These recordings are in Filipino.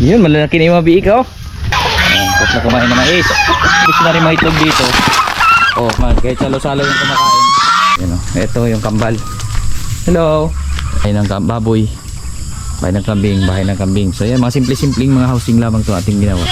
Yun, malalaki na yung mga biik oh. Tapos na kumain ng mais. Gusto na rin mga itlog dito. Oh, kahit salo-salo yung kumakain. Yan oh, ito yung kambal. Hello. Bahay ng baboy. Bahay ng kambing, bahay ng kambing. So yan, mga simple-simpleng mga housing lamang to ating ginawa.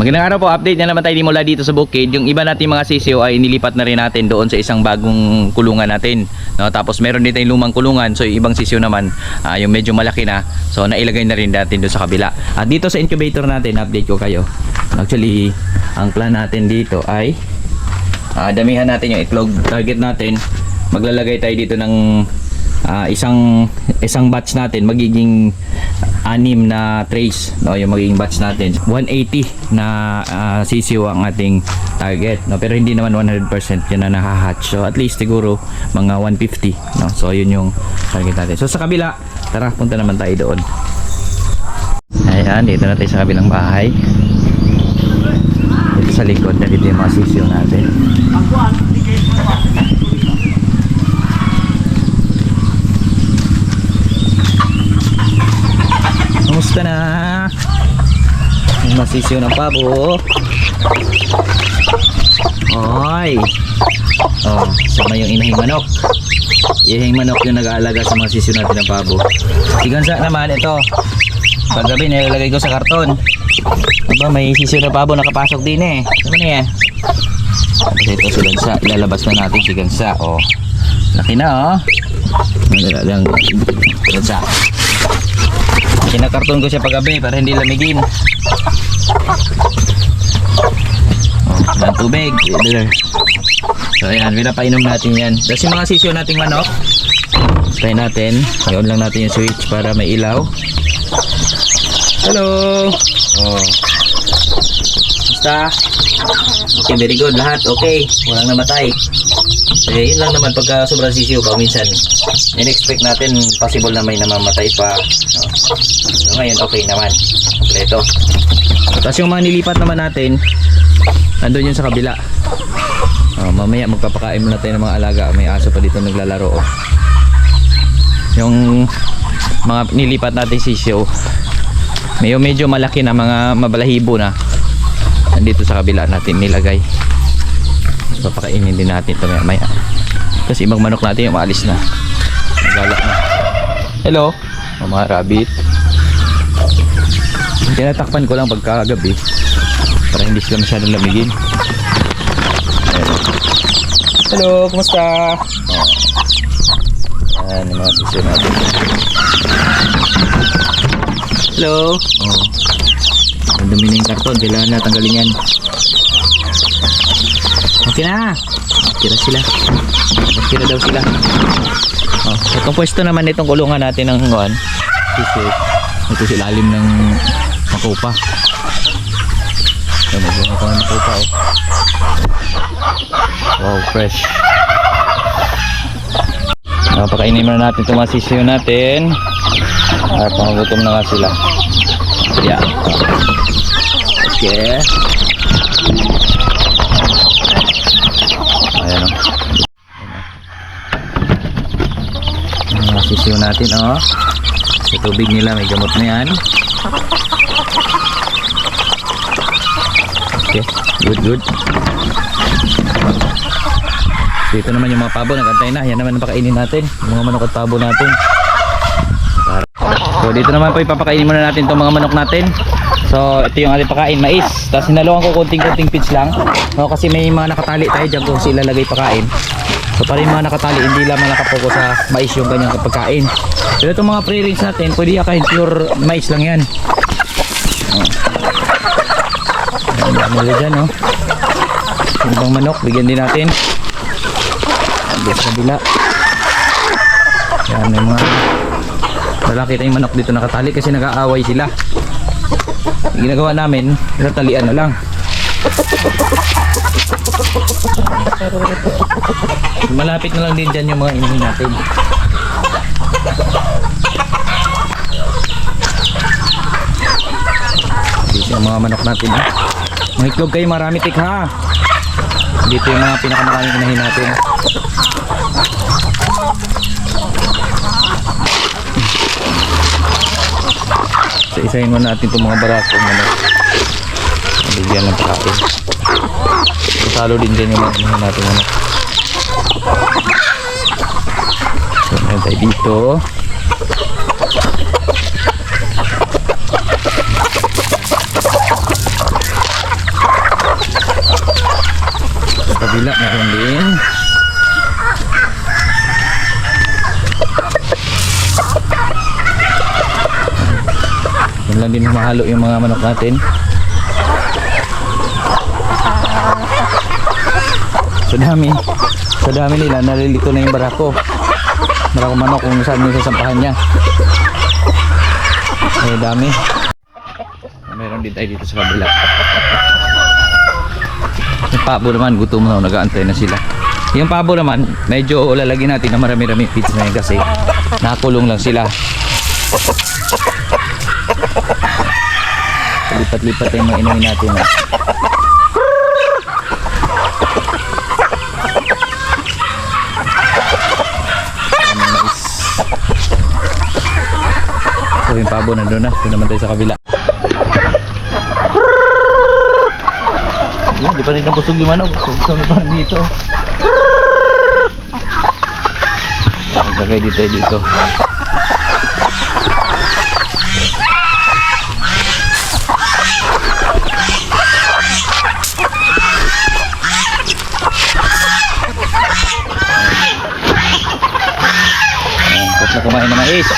Magandang araw po, update na naman tayo mula dito sa bukid. Yung iba natin mga sisiyo ay nilipat na rin natin doon sa isang bagong kulungan natin. No, tapos meron din tayong lumang kulungan. So yung ibang sisiyo naman, ah, yung medyo malaki na. So nailagay na rin natin doon sa kabila. At dito sa incubator natin, update ko kayo. Actually, ang plan natin dito ay ah, damihan natin yung itlog. Target natin, maglalagay tayo dito ng ah, isang isang batch natin magiging anim na trays no yung magiging batch natin. 180 na ah, sisiw ang ating target no pero hindi naman 100% yun na nahahatch. So at least siguro mga 150 no. So yun yung target natin. So sa kabila tara punta naman tayo doon. Ayan dito na tayo sa kabilang bahay. Dito sa likod na dito yung mga sisiw natin Kamusta na? Yung masisiyo ng pabo. Oy. Oh, sama yung inahing manok. Inahing manok yung nag-aalaga sa mga sisiyo natin ng pabo. Sigansa naman ito. Paggabi nilalagay ko sa karton. Diba may sisiyo na pabo nakapasok din eh. Ano na yan? Tapos ito sigansa. Ilalabas na natin sigansa. Oh. Laki na oh. Lang sigansa. Kinakarton ko siya paggabi para hindi lamigin. Oh, ng tubig. So ayan, pinapainom natin yan. Tapos yung mga sisiyo nating manok, try natin. Ngayon lang natin yung switch para may ilaw. Hello! Oh. Basta? Okay, very good. Lahat okay. Walang namatay. Eh, yun lang naman pagka sobrang sisiyo ka minsan. In-expect natin possible na may namamatay pa. No? So, ngayon okay naman. Ito. Tapos yung mga nilipat naman natin, nandun yun sa kabila. Oh, mamaya magpapakain muna tayo ng mga alaga. May aso pa dito naglalaro. Oh. Yung mga nilipat natin sisiyo, medyo medyo malaki na mga mabalahibo na. Nandito sa kabila natin nilagay. Papakainin din natin ito maya maya. Tapos ibang manok natin yung maalis na. Nagala na. Hello, mga rabbit. Tinatakpan ko lang pagkagabi para hindi sila masyadong lamigin. Hello, kumusta? Oh. Ayan, yung mga sisyo natin. Hello. Oh. Ang dumi na yung karton. Kailangan na tanggalin yan. Okay na. Okay na sila. Okay na daw sila. Oh, itong pwesto naman itong kulungan natin ng kuan. Sisi. Ito sa ilalim ng makupa. Ito na ng makupa oh. Wow, fresh. Napakainin muna natin itong mga sisiyo natin. At pangagutom na nga sila. Yeah. Okay. Ayan o. Sisiyo natin o. Sa tubig nila may gamot na yan. Okay. Good, good. Dito naman yung mga pabo, nagantay na. Yan naman ang pakainin natin. Yung mga manok at pabo natin. So dito naman po ipapakainin muna natin itong mga manok natin. So ito yung ating pakain, mais. Tapos sinaluan ko konting-konting pitch lang. No, kasi may mga nakatali tayo dyan kung sila lagay pakain. So para yung mga nakatali, hindi lamang nakapokus sa mais yung ganyang pagkain. Pero itong mga pre-range natin, pwede yakahin pure mais lang yan. Oh. Ang dami nila dyan? Yung ibang manok, bigyan din natin. Hindi sa kabila. Yan, yung mga lalaki tayong manok dito nakatali kasi nag-aaway sila. Ang ginagawa namin, natalian na lang. Malapit na lang din dyan yung mga inumin natin. Dito yung mga manok natin. Ha? Mga itlog kayo, marami tik ha. Dito yung mga pinakamaraming inahin natin. Isa-isahin muna natin itong mga barako. Ano. Bigyan ng pakain. Talo din dyan yung mga natin. Ano. So, meron tayo dito. Sa kabila meron din. Yan lang din humahalo yung mga manok natin. Sa dami. Sa dami nila, nalilito na yung barako. Barako manok kung saan yung sasampahan niya. Ay, dami. Meron din tayo dito sa kabila. Yung pabo naman, gutom na, nag-aantay na sila. Yung pabo naman, medyo lalagyan natin na marami-rami pizza na yun kasi nakulong lang sila. Lipat-lipat yung mga inumin natin. ah. So yung pabo nandun na. Doon naman tayo sa kabila. Yan, di pa rin nabusog yung manok. Busog pa rin dito. Magkakay dito dito. Ayan, Tapos na kumain ng mais.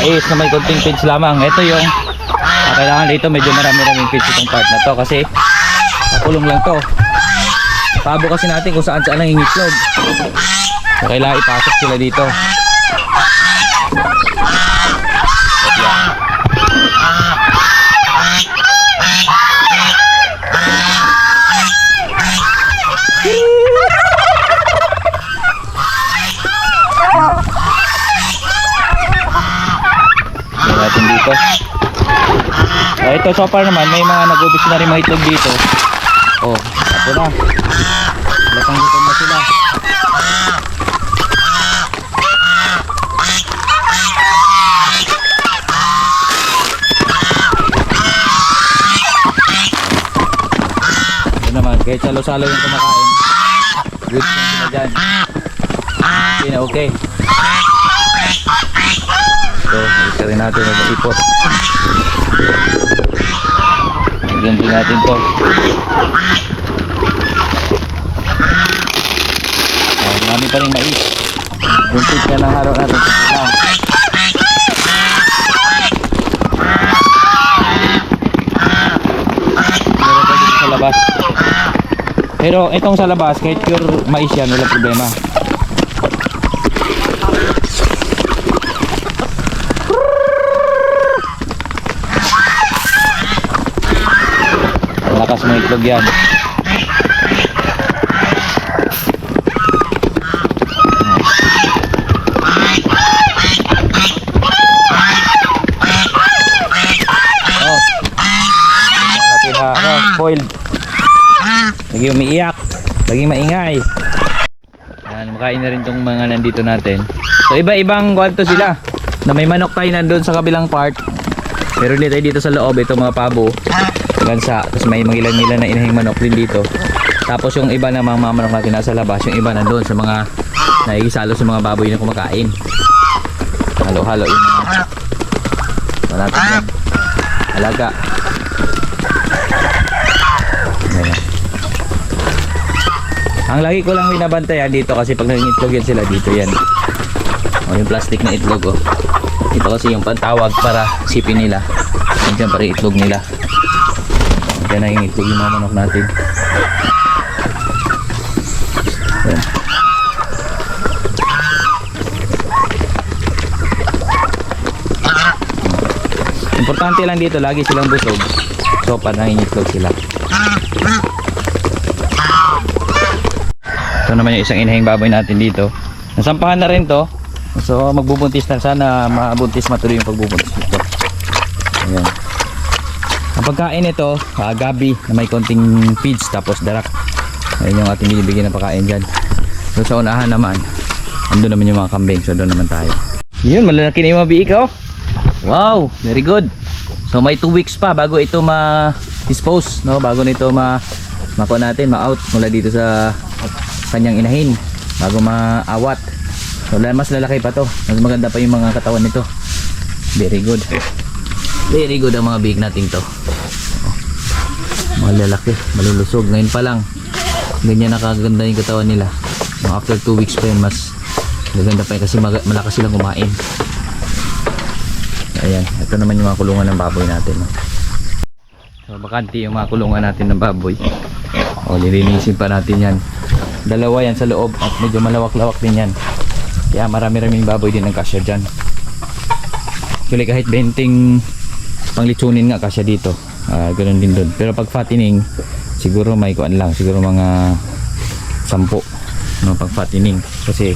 Mais na may konting page lamang. Ito yung ah, kailangan dito medyo marami-raming page itong part na to kasi nakulong lang to. Pabo natin kung saan saan ang ingitlog. So, kailangan ipasok sila dito. Ito so far naman may mga nag-ubis na rin mga itlog dito. Oh, tapo na. Latang gutom na sila. Ito naman, kahit salo-salo yung kumakain. Good yung sila dyan. Okay na okay. So, isa rin natin ang ipot. Lagyan din natin to. Oh, marami pa rin mais. Buntis ka ng araw natin. Labas. Pero itong sa labas, kahit pure mais yan, wala problema. Malakas mo itlog yan. Oh. Ano, spoiled. Lagi umiiyak. Lagi maingay. Yan, makain na rin tong mga nandito natin. So iba-ibang kwanto sila. Na may manok tayo nandun sa kabilang part. Meron din tayo dito sa loob, ito mga pabo. Gansa. Tapos may mga ilan nila na inahing manok din dito. Tapos yung iba na mga manok natin nasa labas, yung iba nandun sa mga naikisalo sa mga baboy na kumakain. Halo-halo yung mga wala yan. Ang lagi ko lang binabantayan dito kasi pag nangingitlog yan sila dito yan. O yung plastic na itlog oh. Ito kasi yung pantawag para sipin nila. Nandiyan pa rin itlog nila. Diyan nangingitlog yung mga manok natin. Importante lang dito, lagi silang busog. So, pag nangingitlog sila. Ito naman yung isang inahing baboy natin dito. Nasampahan na rin to. So, magbubuntis na. Sana mabuntis matuloy yung pagbubuntis nito. Ayan. Ang pagkain nito, ah, gabi na may konting feeds tapos darak. Ayun yung ating binibigyan ng pagkain dyan. So, sa unahan naman, andun naman yung mga kambing. So, doon naman tayo. Yun, malalaki na yung mga biik oh. Wow, very good. So may 2 weeks pa bago ito ma-dispose, no? Bago nito ma makuha natin, ma-out mula dito sa kanyang inahin bago maawat. So mas lalaki pa to. Mas maganda pa yung mga katawan nito. Very good. Very good ang mga big nating to. Mga lalaki, malulusog. Ngayon pa lang, ganyan nakaganda yung katawan nila. Mga after 2 weeks pa yun, mas gaganda pa yun kasi malakas silang kumain. Ayan, ito naman yung mga kulungan ng baboy natin. No? So, bakante yung mga kulungan natin ng baboy. O, lilinisin pa natin yan. Dalawa yan sa loob at medyo malawak-lawak din yan. Kaya marami-raming baboy din ang kasya dyan. Actually, kahit benting panglitsunin nga kasya dito. Ah, ganun din doon. Pero pag fattening, siguro may kuan lang. Siguro mga sampu. No, pag fattening. Kasi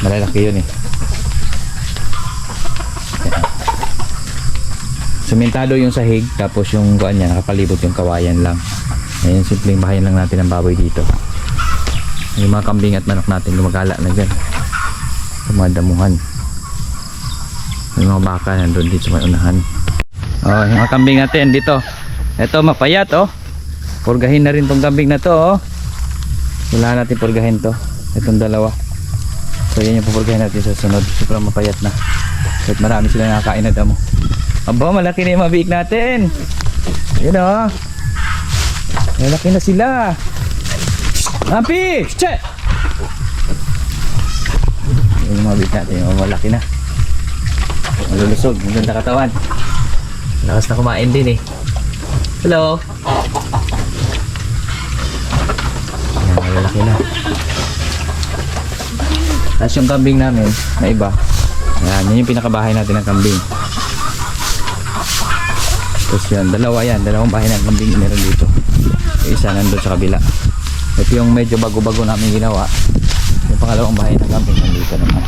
malalaki yun eh. Sementado yung sahig tapos yung kuan niya nakapalibot yung kawayan lang. Ayun simpleng bahayan lang natin ng baboy dito. Yung mga kambing at manok natin gumagala na dyan. Sa mga damuhan. Yung mga baka nandun dito sa may. Oh, yung mga kambing natin dito. Ito mapayat oh. Purgahin na rin tong kambing na to oh. Wala natin purgahin to. Itong dalawa. So yan yung pupurgahin natin sa sunod. Sobrang mapayat na. Kahit marami sila nakakain na damo. Aba, malaki na yung mga biik natin. Yun oh. Malaki na sila. Lampi! Che! Yung mga biik natin, oh, malaki na. Malulusog, maganda katawan. Lakas na kumain din eh. Hello. Yan, malalaki na. Tapos yung kambing namin, na iba. Yan, yan yung pinakabahay natin ng kambing. Tapos yan, dalawa yan, dalawang bahay ng kambing meron dito. Yung isa nandun sa kabila. Ito yung medyo bago-bago namin ginawa. Yung pangalawang bahay ng kambing nandito naman.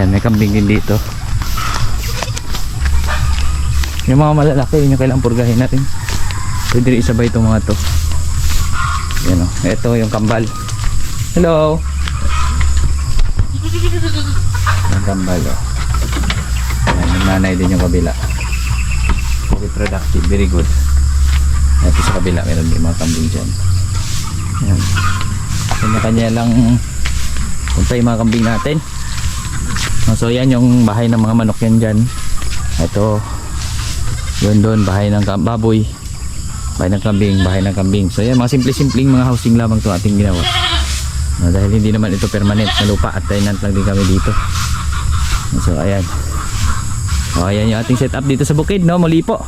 Yan, may kambing din dito. Yung mga malalaki, yun yung kailangang purgahin natin. Pwede rin isabay itong mga to. Yan o. Ito yung kambal. Hello. Yung kambal o. Yan, yung nanay din yung kabila. Very productive, very good. Ito sa kabila, meron din mga kambing dyan. Yan. Kanya-kanya lang punta yung mga kambing natin. So yan yung bahay ng mga manok yan dyan. Ito, yun doon, bahay ng baboy. Bahay ng kambing, bahay ng kambing. So yan, mga simple-simpleng mga housing lamang to ating ginawa. No, dahil hindi naman ito permanent na lupa at tenant lang din kami dito. So ayan. O ayan yung ating setup dito sa bukid, no? Muli po.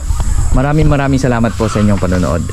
Maraming maraming salamat po sa inyong panonood.